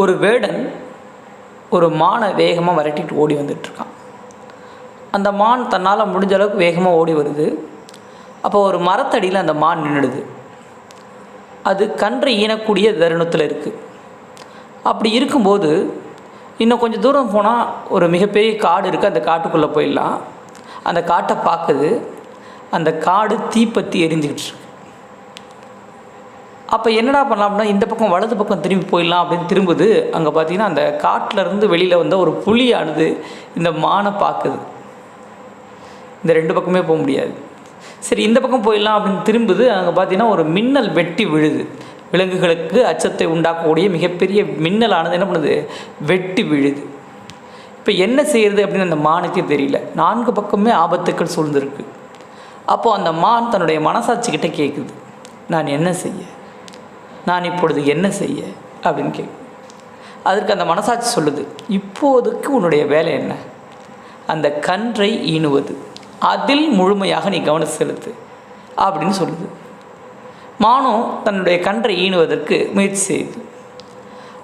ஒரு வேடன் ஒரு மானை வேகமாக விரட்டிட்டு ஓடி வந்துட்டுருக்கான். அந்த மான் தன்னால் முடிஞ்ச அளவுக்கு வேகமாக ஓடி வருது. அப்போ ஒரு மரத்தடியில் அந்த மான் நின்றுடுது அது கன்று ஈனக்கூடிய தருணத்தில் இருக்குது அப்படி இருக்கும்போது இன்னும் கொஞ்சம் தூரம் போனால் ஒரு மிகப்பெரிய காடு இருக்குது அந்த காட்டுக்குள்ளே போயிடலாம். அந்த காட்டை பார்க்குது. அந்த காடு தீப்பற்றி எரிஞ்சுக்கிட்டு இருக்கு. அப்போ என்னடா பண்ணலாம் அப்படின்னா இந்த பக்கம் வலது பக்கம் திரும்பி போயிடலாம் அப்படின்னு திரும்புது. அங்கே பார்த்தீங்கன்னா அந்த காட்டுல இருந்து வெளியில் வந்த ஒரு புலியானது இந்த மானை பார்க்குது. இந்த ரெண்டு பக்கமே போக முடியாது. சரி இந்த பக்கம் போயிடலாம் அப்படின்னு திரும்புது. அங்கே பார்த்தீங்கன்னா ஒரு மின்னல் வெட்டி விழுது. விலங்குகளுக்கு அச்சத்தை உண்டாக்கக்கூடிய மிகப்பெரிய மின்னலானது என்ன பண்ணுது? வெட்டி விழுது. இப்போ என்ன செய்கிறது அப்படின்னு அந்த மானுக்கே தெரியல. நான்கு பக்கமே ஆபத்துக்கள் சூழ்ந்திருக்கு. அப்போது அந்த மான் தன்னுடைய மனசாட்சிக்கிட்ட கேட்குது நான் என்ன செய்ய? நான் இப்பொழுது என்ன செய்ய? அப்படின்னு கேட்குது அதற்கு அந்த மனசாட்சி சொல்லுது இப்போதுக்கு உன்னுடைய வேலை என்ன? அந்த கன்றை ஈனுவது அதில் முழுமையாக நீ கவனம் செலுத்து அப்படின்னு சொல்லுது. மானும் தன்னுடைய கன்றை ஈனுவதற்கு முயற்சி செய்யுது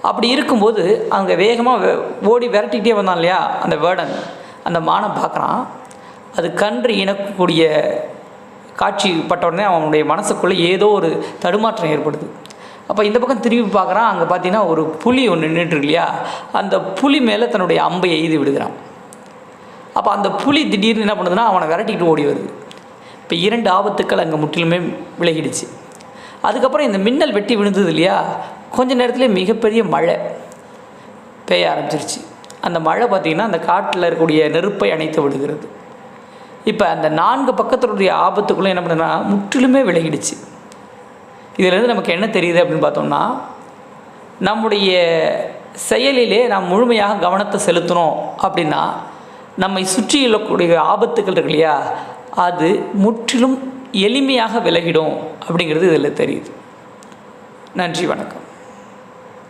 அப்படி இருக்கும்போது அங்கே வேகமாக ஓடி விரட்டிகிட்டே வந்தான் இல்லையா அந்த வேர்டன் அந்த மானை பார்க்குறான். அது கன்று ஈனக்கூடிய காட்சி பட்ட உடனே அவனுடைய மனசுக்குள்ளே ஏதோ ஒரு தடுமாற்றம் ஏற்படுது. அப்போ இந்த பக்கம் திரும்பி பார்க்குறான் அங்கே பார்த்தீங்கன்னா ஒரு புலி ஒன்று நின்றுட்டு இல்லையா அந்த புலி மேலே தன்னுடைய அம்பை எய்து விடுகிறான். அப்போ அந்த புலி திடீர்னு என்ன பண்ணுதுன்னா அவனை விரட்டிக்கிட்டு ஓடி வருது. இப்போ இரண்டு ஆபத்துக்கள் அங்கே முற்றிலுமே விலகிடுச்சு. அதுக்கப்புறம் இந்த மின்னல் வெட்டி விழுந்தது இல்லையா? கொஞ்ச நேரத்தில் மிகப்பெரிய மழை பெய்ய ஆரம்பிச்சிருச்சு. அந்த மழை பார்த்திங்கன்னா அந்த காட்டில் இருக்கக்கூடிய நெருப்பை அணைத்து விடுகிறது. இப்போ அந்த நான்கு பக்கத்தினுடைய ஆபத்துக்குள்ளே என்ன பண்ணுதுன்னா முற்றிலுமே விலகிடுச்சு. இதிலேருந்து நமக்கு என்ன தெரியுது அப்படின்னு பார்த்தோம்னா நம்முடைய செயலிலே நாம் முழுமையாக கவனத்தை செலுத்தணும் அப்படின்னா நம்மை சுற்றி இருக்கக்கூடிய ஆபத்துக்கள் இருக்கு இல்லையா அது முற்றிலும் எளிமையாக விலகிடும் அப்படிங்கிறது இதில் தெரியுது. நன்றி வணக்கம்.